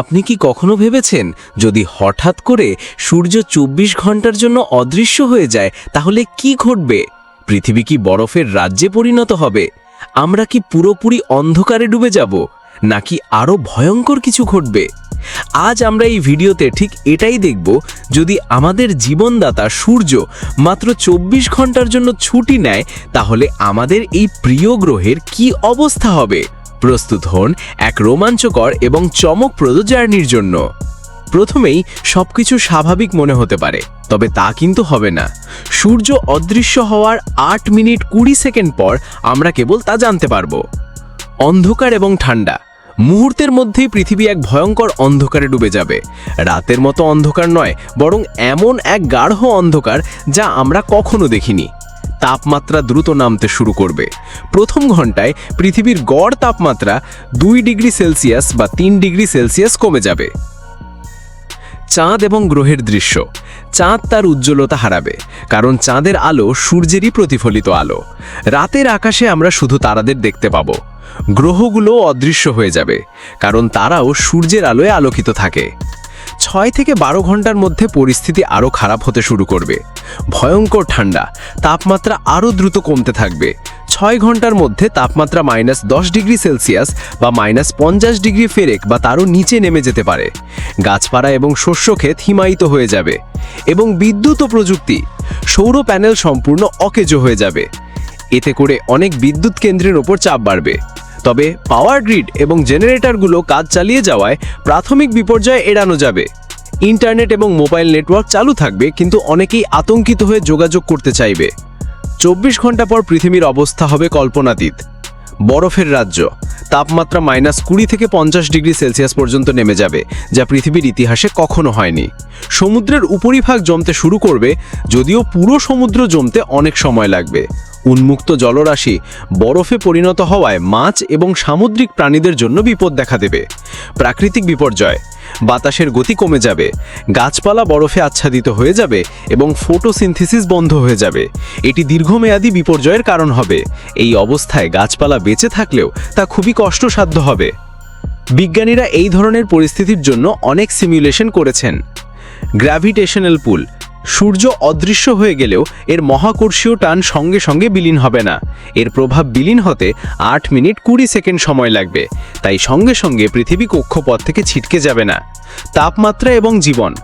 আপনি কি কখনো ভেবেছেন, যদি হঠাৎ করে সূর্য চব্বিশ ঘণ্টার জন্য অদৃশ্য হয়ে যায়, তাহলে কি ঘটবে? পৃথিবী কি বরফের রাজ্যে পরিণত হবে? আমরা কি পুরোপুরি অন্ধকারে ডুবে যাব, নাকি আরও ভয়ঙ্কর কিছু ঘটবে? আজ আমরা এই ভিডিওতে ঠিক এটাই দেখব, যদি আমাদের জীবনদাতা সূর্য মাত্র চব্বিশ ঘণ্টার জন্য ছুটি নেয়, তাহলে আমাদের এই প্রিয় গ্রহের কি অবস্থা হবে? প্রস্তুত হন এক রোমাঞ্চকর এবং চমকপ্রদ জার্নির জন্য। প্রথমেই সবকিছু স্বাভাবিক মনে হতে পারে, তবে তা কিন্তু হবে না। সূর্য অদৃশ্য হওয়ার আট মিনিট কুড়ি সেকেন্ড পর আমরা কেবল তা জানতে পারব। অন্ধকার এবং ঠান্ডা। মুহূর্তের মধ্যেই পৃথিবী এক ভয়ঙ্কর অন্ধকারে ডুবে যাবে। রাতের মতো অন্ধকার নয়, বরং এমন এক গাঢ় অন্ধকার যা আমরা কখনো দেখিনি। তাপমাত্রা দ্রুত নামতে শুরু করবে। প্রথম ঘন্টায় পৃথিবীর গড় তাপমাত্রা দুই ডিগ্রি সেলসিয়াস বা তিন ডিগ্রি সেলসিয়াস কমে যাবে। চাঁদ এবং গ্রহের দৃশ্য। চাঁদ তার উজ্জ্বলতা হারাবে, কারণ চাঁদের আলো সূর্যেরই প্রতিফলিত আলো। রাতের আকাশে আমরা শুধু তারাদের দেখতে পাব। গ্রহগুলো অদৃশ্য হয়ে যাবে, কারণ তারাও সূর্যের আলোয় আলোকিত থাকে। ছয় থেকে বারো ঘণ্টার মধ্যে পরিস্থিতি আরও খারাপ হতে শুরু করবে। ভয়ঙ্কর ঠান্ডা, তাপমাত্রা আরও দ্রুত কমতে থাকবে। ছয় ঘণ্টার মধ্যে তাপমাত্রা মাইনাস দশ ডিগ্রি সেলসিয়াস বা মাইনাস পঞ্চাশ ডিগ্রি ফেরেক বা তারও নিচে নেমে যেতে পারে। গাছপালা এবং শস্যক্ষেত হিমায়িত হয়ে যাবে এবং বিদ্যুৎ ও প্রযুক্তি, সৌর প্যানেল সম্পূর্ণ অকেজো হয়ে যাবে। এতে করে অনেক বিদ্যুৎ কেন্দ্রের ওপর চাপ বাড়বে। তবে পাওয়ার গ্রিড এবং জেনারেটরগুলো কাজ চালিয়ে যাওয়ায় প্রাথমিক বিপর্যয় এড়ানো যাবে। ইন্টারনেট এবং মোবাইল নেটওয়ার্ক চালু থাকবে, কিন্তু অনেকেই আতঙ্কিত হয়ে যোগাযোগ করতে চাইবে। চব্বিশ ঘণ্টা পর পৃথিবীর অবস্থা হবে কল্পনাতীত। বরফের রাজ্য। তাপমাত্রা মাইনাস কুড়ি থেকে পঞ্চাশ ডিগ্রি সেলসিয়াস পর্যন্ত নেমে যাবে, যা পৃথিবীর ইতিহাসে কখনো হয়নি। সমুদ্রের উপরিভাগ জমতে শুরু করবে, যদিও পুরো সমুদ্র জমতে অনেক সময় লাগবে। উন্মুক্ত জলরাশি বরফে পরিণত হওয়ায় মাছ এবং সামুদ্রিক প্রাণীদের জন্য বিপদ দেখা দেবে। প্রাকৃতিক বিপর্যয়, বাতাসের গতি কমে যাবে, গাছপালা বরফে আচ্ছাদিত হয়ে যাবে এবং ফটোসিনথেসিস বন্ধ হয়ে যাবে। এটি দীর্ঘমেয়াদী বিপর্যয়ের কারণ হবে। এই অবস্থায় গাছপালা বেঁচে থাকলেও তা খুবই কষ্টসাধ্য হবে। বিজ্ঞানীরা এই ধরনের পরিস্থিতির জন্য অনেক সিমুলেশন করেছেন। গ্র্যাভিটেশনাল পুল সূর্য অদৃশ্য হয়ে গেলেও এর মহাকর্ষীয় টান সঙ্গে সঙ্গে বিলীন হবে না। এর প্রভাব বিলীন হতে আট মিনিট কুড়ি সেকেন্ড সময় লাগবে। তাই সঙ্গে সঙ্গে পৃথিবী কক্ষপথ থেকে ছিটকে যাবে না। তাপমাত্রা এবং জীবন।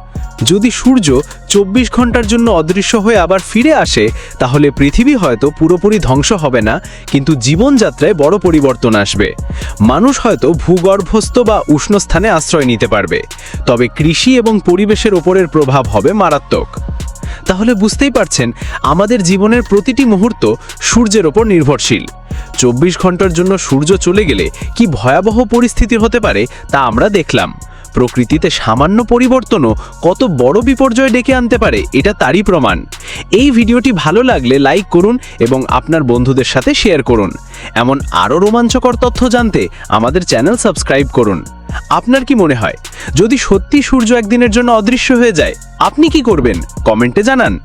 যদি সূর্য চব্বিশ ঘণ্টার জন্য অদৃশ্য হয়ে আবার ফিরে আসে, তাহলে পৃথিবী হয়তো পুরোপুরি ধ্বংস হবে না, কিন্তু জীবনযাত্রায় বড় পরিবর্তন আসবে। মানুষ হয়তো ভূগর্ভস্থ বা উষ্ণ স্থানে আশ্রয় নিতে পারবে। তবে কৃষি এবং পরিবেশের ওপরের প্রভাব হবে মারাত্মক। তাহলে বুঝতেই পারছেন, আমাদের জীবনের প্রতিটি মুহূর্ত সূর্যের ওপর নির্ভরশীল। চব্বিশ ঘণ্টার জন্য সূর্য চলে গেলে কি ভয়াবহ পরিস্থিতি হতে পারে তা আমরা দেখলাম। প্রকৃতিতে সামান্য পরিবর্তনও কত বড় বিপর্যয় ডেকে আনতে পারে, এটা তারই প্রমাণ। এই ভিডিওটি ভালো লাগলে লাইক করুন এবং আপনার বন্ধুদের সাথে শেয়ার করুন। এমন আরও রোমাঞ্চকর তথ্য জানতে আমাদের চ্যানেল সাবস্ক্রাইব করুন। আপনার কি মনে হয় যদি সত্যি সূর্য একদিনের জন্য অদৃশ্য হয়ে যায় আপনি কি করবেন? কমেন্টে জানান।